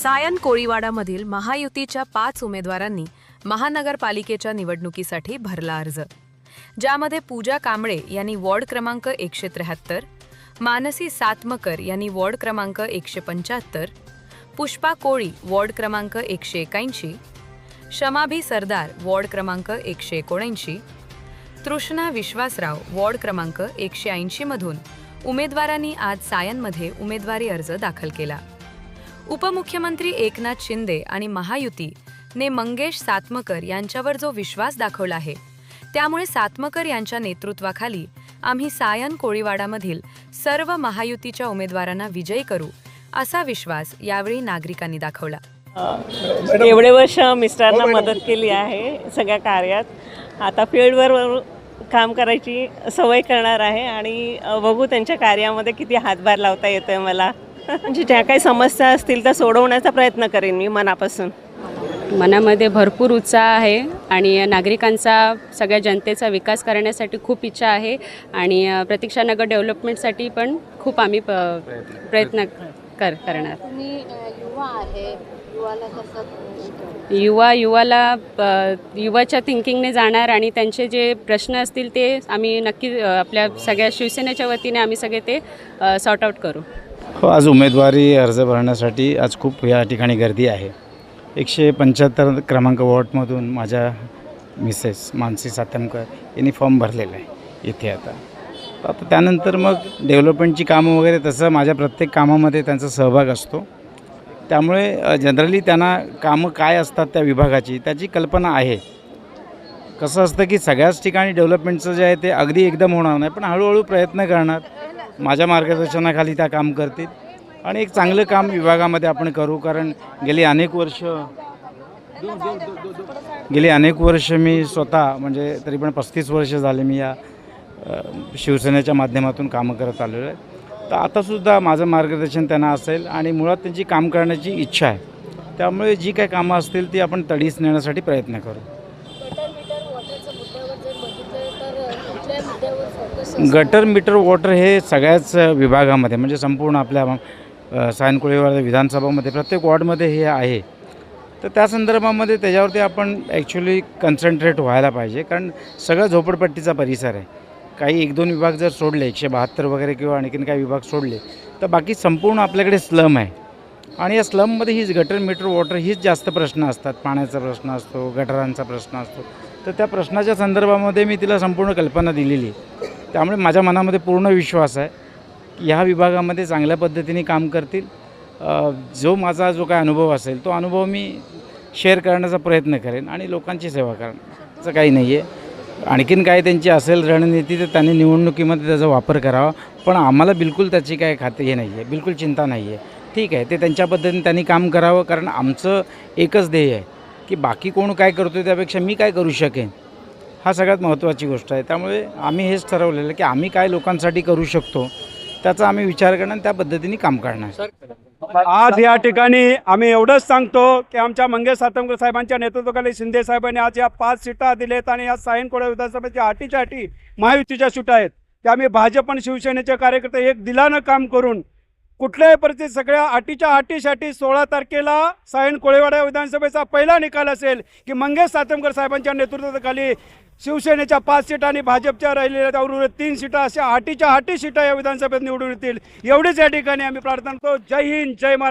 सायन कोळीवाडामधील महायुतीच्या पाच उमेदवारांनी महानगरपालिकेच्या निवडणुकीसाठी भरला अर्ज ज्यामध्ये पूजा कांबळे यांनी वॉर्ड क्रमांक एकशे त्र्याहत्तर मानसी सातमकर यांनी वॉर्ड क्रमांक एकशे पंच्याहत्तर पुष्पा कोळी वॉर्ड क्रमांक एकशे एक्याऐंशी शमाभी सरदार वॉर्ड क्रमांक एकशे एकोणऐंशी तृष्णा विश्वासराव वॉर्ड क्रमांक एकशे ऐंशीमधून उमेदवारांनी आज सायनमध्ये उमेदवारी अर्ज दाखल केला. उपमुख्यमंत्री एकनाथ शिंदे आणि महायुती ने मंगेश सातमकर यांच्यावर जो विश्वास दाखवला आहे त्यामुळे सातमकर यांच्या नेतृत्वाखाली आम्ही सायन कोळीवाडामधील सर्व महायुतीच्या उमेदवारांना विजयी करू असा विश्वास यावेळी नागरिकांनी दाखवला. एवढे वर्ष मिस्टरांना मदत केली आहे सगळ्या कार्यात. आता फील्डवर काम करायची सवय करणार आहे आणि बघू त्यांच्या कार्यामध्ये किती हातभार लावता येतोय मला. म्हणजे ज्या काही समस्या असतील त्या सोडवण्याचा प्रयत्न करेन मी मनापासून. मनामध्ये भरपूर उत्साह आहे आणि नागरिकांचा सगळ्या जनतेचा विकास करण्यासाठी खूप इच्छा आहे आणि प्रतीक्षानगर डेव्हलपमेंटसाठी पण खूप आम्ही प प्रयत्न कर करणार. तुम्ही युवा आहे. युवाला कसं युवा युवाला युवाच्या थिंकिंगने जाणार आणि त्यांचे जे प्रश्न असतील ते आम्ही नक्की आपल्या सगळ्या शिवसेनेच्या वतीने आम्ही सगळे ते सॉर्ट आऊट करू. हो आज उमेदवारी अर्ज भरण्यासाठी आज खूप या ठिकाणी गर्दी आहे. एकशे पंच्याहत्तर क्रमांक वॉर्डमधून माझ्या मिसेस मानसी सातमकर यांनी फॉर्म भरलेला आहे इथे आता. आता त्यानंतर मग डेव्हलपमेंटची कामं वगैरे तसं माझ्या प्रत्येक कामामध्ये त्यांचा सहभाग असतो. त्यामुळे जनरली त्यांना कामं काय असतात त्या विभागाची त्याची कल्पना आहे. कसं असतं की सगळ्याच ठिकाणी डेव्हलपमेंटचं जे आहे ते अगदी एकदम होणार नाही पण हळूहळू प्रयत्न करणार. माझ्या मार्गदर्शनाखाली त्या काम करतील. आणि एक चांगलं काम विभागामध्ये आपण करू कारण गेली अनेक वर्ष गेली अनेक वर्ष मी स्वतः म्हणजे तरी पण पस्तीस वर्ष झाले मी या शिवसेनेच्या माध्यमातून कामं करत आलेलो आहे. तर आतासुद्धा माझं मार्गदर्शन त्यांना असेल आणि मुळात त्यांची काम करण्याची इच्छा आहे. त्यामुळे जी काही कामं असतील ती आपण तडीस नेण्यासाठी प्रयत्न करू गटर मीटर वॉटरच्या मुद्द्यावर जर बघितलं तर कुठल्या मुद्द्यावर फोकस गटर मीटर वॉटर हे सगळ्याच विभागामध्ये म्हणजे संपूर्ण आपल्या सायनकुळेवार विधानसभामध्ये प्रत्येक वॉर्डमध्ये हे आहे. तर त्या संदर्भामध्ये त्याच्यावरती आपण ॲक्च्युली कन्सन्ट्रेट व्हायला पाहिजे कारण सगळा झोपडपट्टीचा परिसर आहे. काही एक दोन विभाग जर सोडले एकशे बहात्तर वगैरे किंवा आणखीन काही विभाग सोडले तर बाकी संपूर्ण आपल्याकडे स्लम आहे. आणि या स्लममध्ये हीच गटर मीटर वॉटर हीच जास्त प्रश्न असतात. पाण्याचा प्रश्न असतो गटरांचा प्रश्न असतो. तर त्या प्रश्नाच्या संदर्भामध्ये मी तिला संपूर्ण कल्पना दिलेली आहे. त्यामुळे माझ्या मनामध्ये पूर्ण विश्वास आहे की ह्या विभागामध्ये चांगल्या पद्धतीने काम करतील. जो माझा जो काय अनुभव असेल तो अनुभव मी शेअर करण्याचा प्रयत्न करेन आणि लोकांची सेवा करण्याचं काही नाही आहे. आणखीन काय त्यांची असेल रणनीती तर त्यांनी निवडणुकीमध्ये त्याचा वापर करावा. पण आम्हाला बिलकुल त्याची काय खाते हे नाही आहे बिलकुल चिंता नाही आहे. ठीक आहे ते त्यांच्या पद्धतीने त्यांनी काम करावं कारण आमचं एकच ध्येय आहे. की बाकी कोण काय करतो आहे त्यापेक्षा मी काय करू शकेन? हा सगळ्यात महत्त्वाची गोष्ट आहे. त्यामुळे आम्ही हेच ठरवलेलं आहे की आम्ही काय लोकांसाठी करू शकतो त्याचा आम्ही विचार करणार आणि त्या पद्धतीने काम करणार. आज या ठिकाणी आम्ही एवढंच सांगतो की आमच्या मंगेश सातमकर साहेबांच्या नेतृत्वाखाली शिंदे साहेबांनी आज या पाच सीटा दिलेत आणि या सायनकोडा विधानसभेच्या अटीच्या अटी महायुतीच्या सीटा आहेत. त्या आम्ही भाजप आणि शिवसेनेचे कार्यकर्ते एक दिलानं काम करून कुठल्याही परिस्थितीत सगळ्या अटीच्या अटीसाठी सोळा तारखेला सायन कोळेवाडा विधानसभेचा पहिला निकाल असेल की मंगेश सातमकर साहेबांच्या नेतृत्वाखाली शिवसेनेच्या पाच सीटा आणि भाजपच्या राहिलेल्या त्या उर्वरित तीन सीटा अशा अटीच्या अटी सीटा या विधानसभेत निवडून येतील. एवढीच या ठिकाणी आम्ही प्रार्थना करतो. जय हिंद जय महाराज